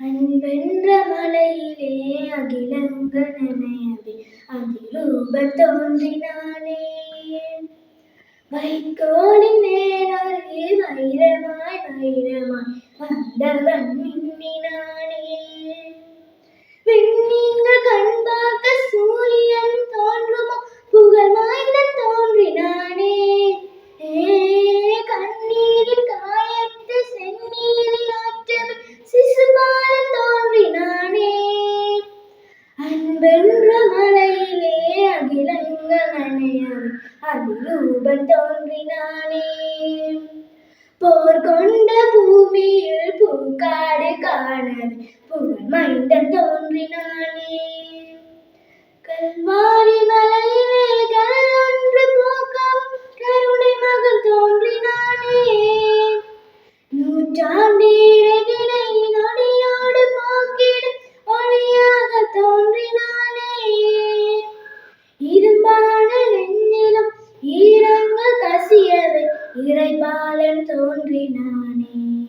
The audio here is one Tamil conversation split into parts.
അൻപെன்ற മലയിലെ അഖിലങ്കണനയവേ അതിരൂപം തോന്നിനാനേ വൈക്കോടി നേരൊരു വൈരമായി വൈരമായി വന്നവൻ രൂപം തോന്നിനാനേ പോർ കൊണ്ട ഭൂമിയിൽ പൂക്കാട് കാണാൻ പുകൾ മൈന്ദം തോന്നിന பாலன் தோன்றினானே.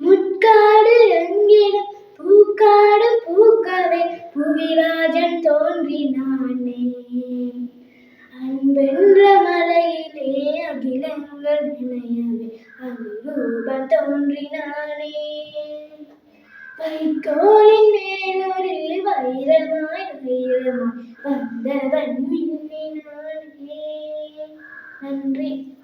முட்காடு எங்கிலும் பூக்காடு பூக்கவே புவிராஜன் தோன்றினானே. அன்பென்ற மலையிலே அகிலங்கள் நினையவே அனுரூபம் தோன்றினானே. வைக்கோலின் மேலொரு வைரமாய் வைரமாய் வந்தவன் மின்னினானே. நன்றி.